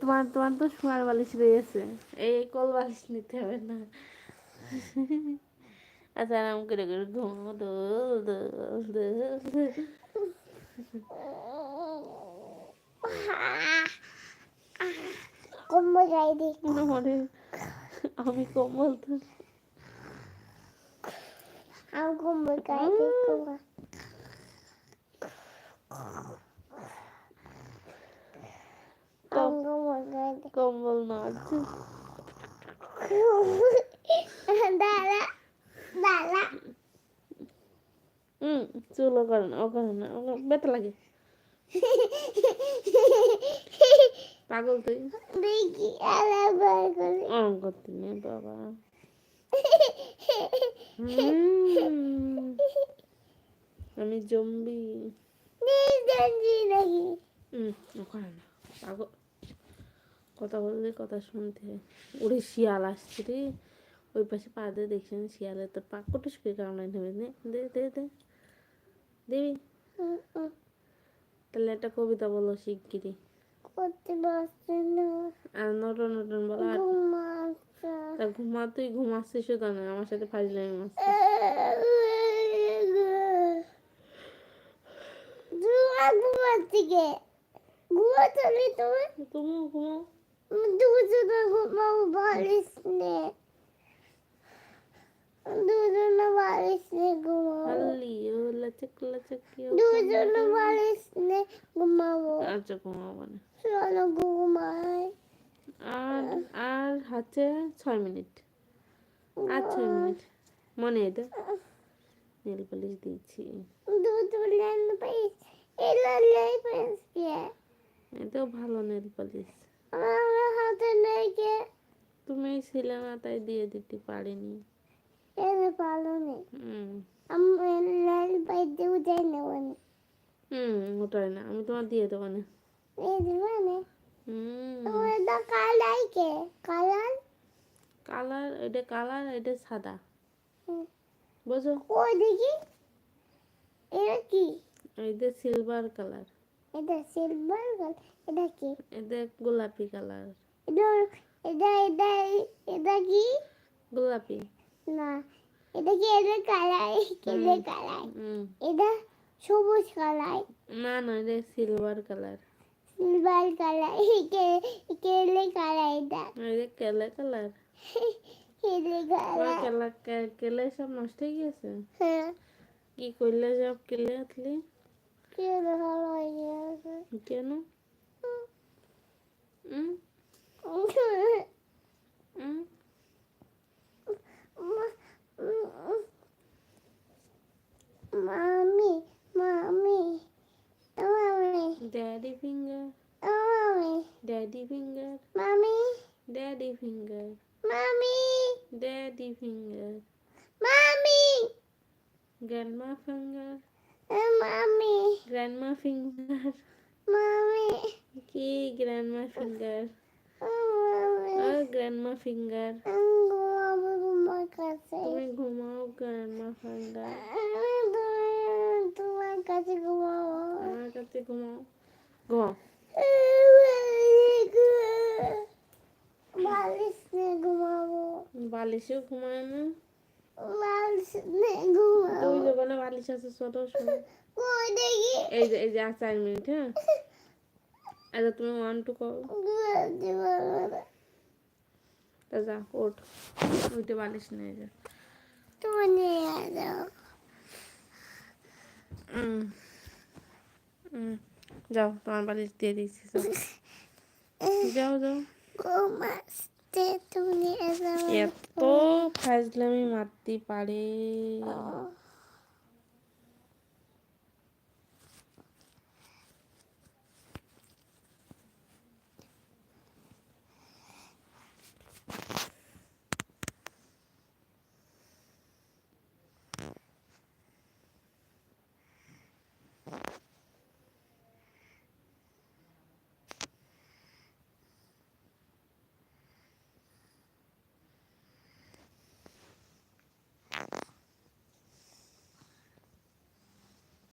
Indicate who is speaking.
Speaker 1: তোমার তোমার তো শোয়ার বালিশ রয়েছে এই কল বালিশ নিতে হবে না আচ্ছা আরাম করে করে ঘুমো দোল দোল দোল
Speaker 2: কম্বল
Speaker 1: আমি কম্বল তো
Speaker 2: আমি কম্বল গায়ে কম্বল আমি কম্বল গায়ে দিই
Speaker 1: নাড়ছে
Speaker 2: দাদা দাদা
Speaker 1: হুম চুলো করে না ও করে না বেতা লাগে। পাগল তুই।
Speaker 2: দেখি
Speaker 1: ওরম করতে নেই বাবা। আমি জম্বি।
Speaker 2: নির্জনজি নাকি।
Speaker 1: হুম ওখানে না পাগল। কথা বললে কথা শুনতে। হয়। ওরে শিয়াল আসছে রে। ওই পাশে পা দিয়ে দেখছেন শিয়ালের তোর কোটে শুকিয়ে কামড়াই নেবে নে দে দে দে। দেবি। তাহলে একটা কবিতা বলো শিগগিরি
Speaker 2: করতে পারছি না।
Speaker 1: আর নটন নটন বলো। তা ঘুমা তুই ঘুমাচ্ছিস তো না আমার সাথে ফাজলামি মারছিস।
Speaker 2: ঘুমা ঘুমাচ্ছি কে? ঘুমাচ্ছি তুমি?
Speaker 1: তুমিও ঘুমাও
Speaker 2: দুজনে ঘুমাবো বালিশ নে দুজনে বালিশ নে ঘুমাবো
Speaker 1: হাল্লি ও লচক লচক কি ও
Speaker 2: দুজনে বালিশ নে ঘুমাবো।
Speaker 1: আচ্ছা ঘুমাবো না
Speaker 2: চলো ঘুমাই
Speaker 1: আর আর হচ্ছে ছয় মিনিট। আর ছয় মিনিট। মনে এটা নেল পালিশ দিয়েছি।
Speaker 2: দুজনে এলা
Speaker 1: এটাও ভালো নেল পালিশ।
Speaker 2: হাতে
Speaker 1: তুমি ছিলে না তাই দিয়ে দিতে পারিনি।
Speaker 2: এনে পালো নে?
Speaker 1: হুম।
Speaker 2: আমি লাল পাই দেউ যাই না। মানে
Speaker 1: হুম ওটাই না আমি তোমার দিয়ে দেবো না।
Speaker 2: এই মানে
Speaker 1: হুম।
Speaker 2: তোমার দা কালাই কে? কালার?
Speaker 1: কালার এটা কালার এটা সাদা।
Speaker 2: হুম।
Speaker 1: বুঝো?
Speaker 2: ওই দেখি এটা কি?
Speaker 1: এটা সিলভার কালার
Speaker 2: এটা সিলভার কালার এটা কি?
Speaker 1: এটা গোলাপি কালার
Speaker 2: এটা এটা এটা এটা কি?
Speaker 1: গোলাপি।
Speaker 2: না এটা কি এটা কালাই কেলে কালাই এটা সবুজ কালাই
Speaker 1: না না এটা সিলভার কালার।
Speaker 2: সিলভার কালাই কে কেলে কালাই এটা?
Speaker 1: এটা কেলে কালার।
Speaker 2: কেলে কালাই
Speaker 1: কেলা কেলে সব নষ্ট হয়ে গেছে?
Speaker 2: হ্যাঁ।
Speaker 1: কি করলে সব কেলে আতলি
Speaker 2: কেলে কালাই গেছে
Speaker 1: কেন হুম। হুম
Speaker 2: mommy mommy mommy
Speaker 1: daddy finger
Speaker 2: mommy
Speaker 1: daddy finger
Speaker 2: mommy
Speaker 1: daddy finger
Speaker 2: mommy
Speaker 1: daddy finger
Speaker 2: mommy
Speaker 1: grandma finger
Speaker 2: mommy
Speaker 1: grandma finger
Speaker 2: mommy
Speaker 1: কি গ্র্যান্ডমা ফিঙ্গার ও গ্র্যান্ডমা ফিঙ্গার তুমি ঘুমাও গ্র্যান্ডমা ফিঙ্গার
Speaker 2: তোমার- কাছে ঘুমাবো
Speaker 1: আমার কাছে ঘুমাও ঘুমাও
Speaker 2: বালিশ নিয়ে ঘুমাবো
Speaker 1: বালিশেও ঘুমায় না
Speaker 2: বালিশ নিয়ে ঘুমাবো
Speaker 1: ওই দোকানে বালিশ আছে ছোট শোনো এই যে এই যে আর মিনিট হ্যাঁ আচ্ছা তুমি ওয়ান টু করো তা যা ওঠ উঠে বালিশ নিয়ে যা
Speaker 2: তুমি নিয়ে যাও
Speaker 1: যাও তোমার বালিশ দিয়ে দিচ্ছি যাও। যাও এত ফাজলামি মারতে পারে